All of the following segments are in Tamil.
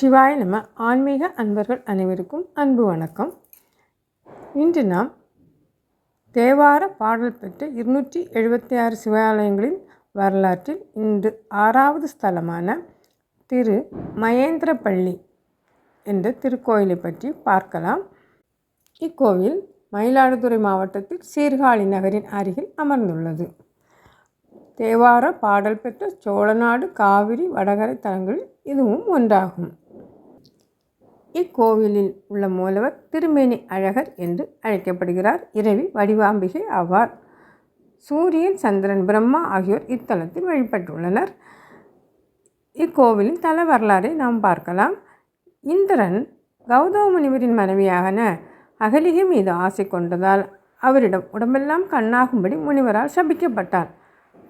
சிவாய நம ஆன்மீக அன்பர்கள் அனைவருக்கும் அன்பு வணக்கம். இன்று நாம் தேவார பாடல் பெற்ற இருநூற்றி எழுபத்தி ஆறு சிவாலயங்களின் வரலாற்றில் இன்று ஆறாவது ஸ்தலமான திரு மகேந்திரப்பள்ளி என்ற திருக்கோயிலை பற்றி பார்க்கலாம். இக்கோவில் மயிலாடுதுறை மாவட்டத்தில் சீர்காழி நகரின் அருகில் அமர்ந்துள்ளது. தேவார பாடல் பெற்ற சோழநாடு காவிரி வடகரை தலங்களில் இதுவும் ஒன்றாகும். இக்கோவிலில் உள்ள மூலவர் திருமேனி அழகர் என்று அழைக்கப்படுகிறார். இரவி வடிவாம்பிகை ஆவார். சூரியன் சந்திரன் பிரம்மா ஆகியோர் இத்தலத்தில் வழிபட்டுள்ளனர். இக்கோவிலின் தல வரலாறை நாம் பார்க்கலாம். இந்திரன் கௌதம முனிவரின் மனைவியான அகலிகை மீது ஆசை கொண்டதால் அவரிடம் உடம்பெல்லாம் கண்ணாகும்படி முனிவரால் சபிக்கப்பட்டார்.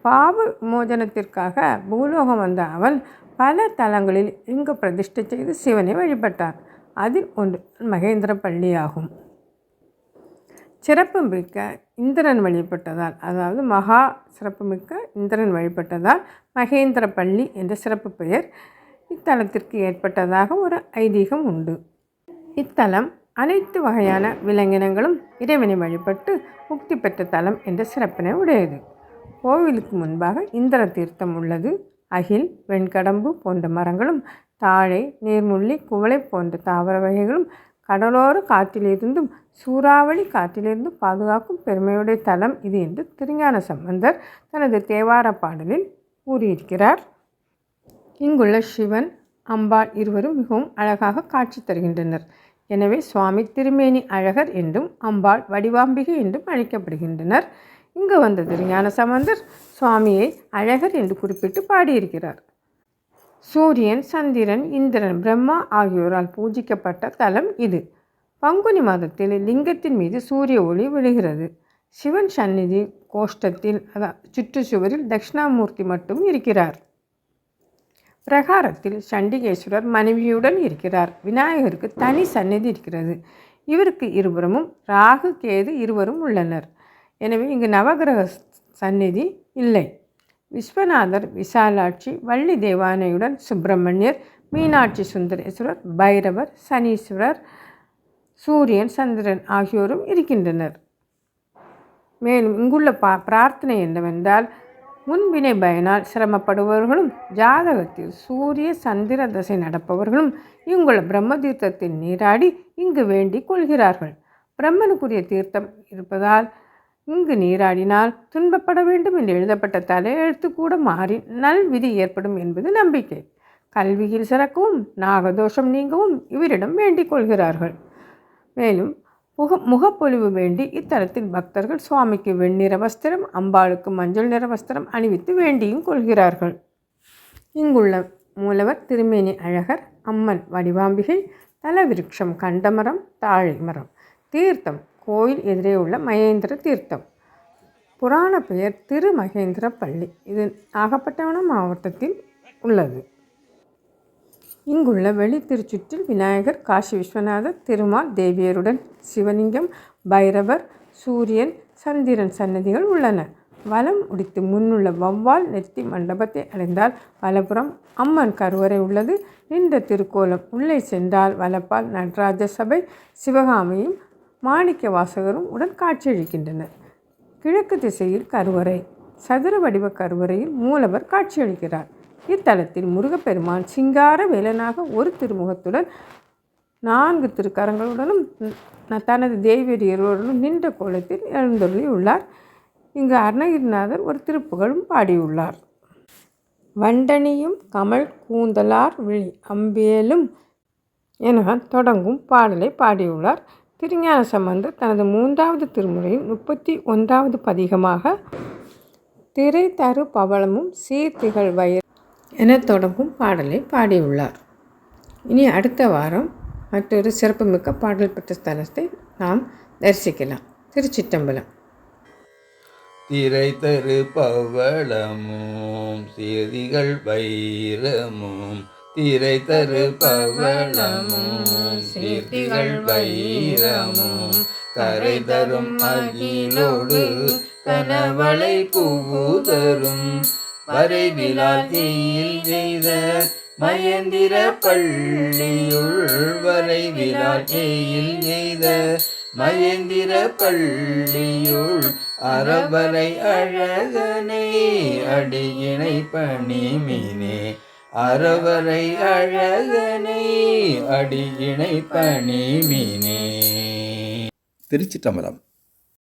பாவ மோஜனத்திற்காக பூலோகம் வந்த அவன் பல தலங்களில் இங்கு பிரதிஷ்டை செய்து சிவனை வழிபட்டார். அதில் ஒன்று மகேந்திர பள்ளியாகும் சிறப்பு மிக்க இந்திரன் வழிபட்டதால் அதாவது மகா சிறப்புமிக்க இந்திரன் வழிபட்டதால் மகேந்திர பள்ளி என்ற சிறப்பு பெயர் இத்தலத்திற்கு ஏற்பட்டதாக ஒரு ஐதீகம் உண்டு. இத்தலம் அனைத்து வகையான விலங்கினங்களும் இறைவனை வழிபட்டு முக்தி பெற்ற தலம் என்ற சிறப்பினை உடையது. கோவிலுக்கு முன்பாக இந்திர தீர்த்தம் உள்ளது. அகில் வெண்கடம்பு போன்ற மரங்களும் தாழை நீர்முள்ளி குவளை போன்ற தாவர வகைகளும் கடலோர காற்றிலிருந்தும் சூறாவளி காற்றிலிருந்தும் பாதுகாக்கும் பெருமையுடைய தலம் இது என்று திருஞான சம்பந்தர் தனது தேவார பாடலில் கூறியிருக்கிறார். இங்குள்ள சிவன் அம்பாள் இருவரும் மிகவும் அழகாக காட்சி தருகின்றனர். எனவே சுவாமி திருமேனி அழகர் என்றும் அம்பாள் வடிவாம்பிகை என்றும் அழைக்கப்படுகின்றனர். இங்கு வந்த திருஞான சம்பந்தர் சுவாமியை அழகர் என்று குறிப்பிட்டு பாடியிருக்கிறார். சூரியன் சந்திரன் இந்திரன் பிரம்மா ஆகியோரால் பூஜிக்கப்பட்ட தலம் இது. பங்குனி மாதத்தில் லிங்கத்தின் மீது சூரிய ஒளி விழுகிறது. சிவன் சந்நிதி கோஷ்டத்தில் அதான் சுற்றுச்சுவரில் தட்சிணாமூர்த்தி மட்டும் இருக்கிறார். பிரகாரத்தில் சண்டிகேஸ்வரர் மனைவியுடன் இருக்கிறார். விநாயகருக்கு தனி சந்நிதி இருக்கிறது. இவருக்கு இருபுறமும் ராகு கேது இருவரும் உள்ளனர். எனவே இங்கு நவகிரக சந்நிதி இல்லை. விஸ்வநாதர் விசாலாட்சி வள்ளி தேவானையுடன் சுப்பிரமணியர் மீனாட்சி சுந்தரேஸ்வரர் பைரவர் சனீஸ்வரர் சூரியன் சந்திரன் ஆகியோரும் இருக்கின்றனர். மேலும் இங்குள்ள பா பிரார்த்தனை என்னவென்றால் முன்வினை பயனால் சிரமப்படுபவர்களும் ஜாதகத்தில் சூரிய சந்திர தசை நடப்பவர்களும் இங்குள்ள பிரம்ம தீர்த்தத்தில் நீராடி இங்கு வேண்டிக் கொள்கிறார்கள். பிரம்மனுக்குரிய தீர்த்தம் இருப்பதால் இங்கு நீராடினால் துன்பப்பட வேண்டும் என்று எழுதப்பட்ட தலையெழுத்து கூட மாறி நல் விதி ஏற்படும் என்பது நம்பிக்கை. கல்வியில் சிறக்கவும் நாகதோஷம் நீங்கவும் இவரிடம் வேண்டிக் கொள்கிறார்கள். மேலும் முக முகப்பொலிவு வேண்டி இத்தலத்தில் பக்தர்கள் சுவாமிக்கு வெண்ணிற வஸ்திரம் அம்பாளுக்கு மஞ்சள் நிற வஸ்திரம் அணிவித்து வேண்டியும் கொள்கிறார்கள். இங்குள்ள மூலவர் திருமேனி அழகர் அம்மன் வடிவாம்பிகை தலவிருட்சம் கண்டமரம் தாழை மரம் தீர்த்தம் கோயில் எதிரே உள்ள மகேந்திர தீர்த்தம். புராண பெயர் திரு மகேந்திர பள்ளி. இது நாகப்பட்டினம் மாவட்டத்தில் உள்ளது. இங்குள்ள வெளி திருச்சுற்றில் விநாயகர் காசி விஸ்வநாதர் திருமால் தேவியருடன் சிவலிங்கம் பைரவர் சூரியன் சந்திரன் சன்னதிகள் உள்ளன. வலம் உடித்து முன்னுள்ள வவ்வால் நெத்தி மண்டபத்தை அடைந்தால் வலப்புறம் அம்மன் கருவறை உள்ளது. நின்ற திருக்கோலம் உள்ளே சென்றால் வலப்பால் நடராஜ சபை சிவகாமியும் மாணிக்க வாசகரும் உடன் காட்சியளிக்கின்றனர். கிழக்கு திசையில் கருவறை சதுர வடிவ கருவறையில் மூலவர் காட்சியளிக்கிறார். இத்தலத்தில் முருகப்பெருமான் சிங்கார வேலனாக ஒரு திருமுகத்துடன் நான்கு திருக்கரங்களுடனும் தனது தேவியர்களுடனும் நின்ற கோலத்தில் எழுந்தொள்ளி உள்ளார் இங்கு அருணகிரிநாதர் ஒரு திருப்புகழும் பாடியுள்ளார். வண்டனியும் கமல் கூந்தலார் விழி அம்பேலும் என தொடங்கும் பாடலை பாடியுள்ளார். திருஞான சம்பந்தர் தனது மூன்றாவது திருமுறையின் முப்பத்தி ஒன்றாவது பதிகமாக திரை தரு பவளமும் சீர்திகள் வயர் என தொடங்கும் பாடலை பாடியுள்ளார். இனி அடுத்த வாரம் மற்றொரு சிறப்புமிக்க பாடல் பெற்ற ஸ்தலத்தை நாம் தரிசிக்கலாம். திருச்சிட்டம்பலம் திரை தரு பவளமும் செய்திகள் வைரமும் திரை தரு பவளமும் சீர்த்திகள் வைரமும் கரை தரும் மகிழோடு கனவளை புகுதரும். வரைவிலால் தீயில் செய்த மயந்திர பள்ளியுள் வரைவிலால் ஏயில் எய்த மயந்திர பள்ளியுள் அறவரை அழகனை அடியினை பணிமினே. அறவரை அழகனை அடியினை பணிமினே. திருச்சிற்றம்பலம்.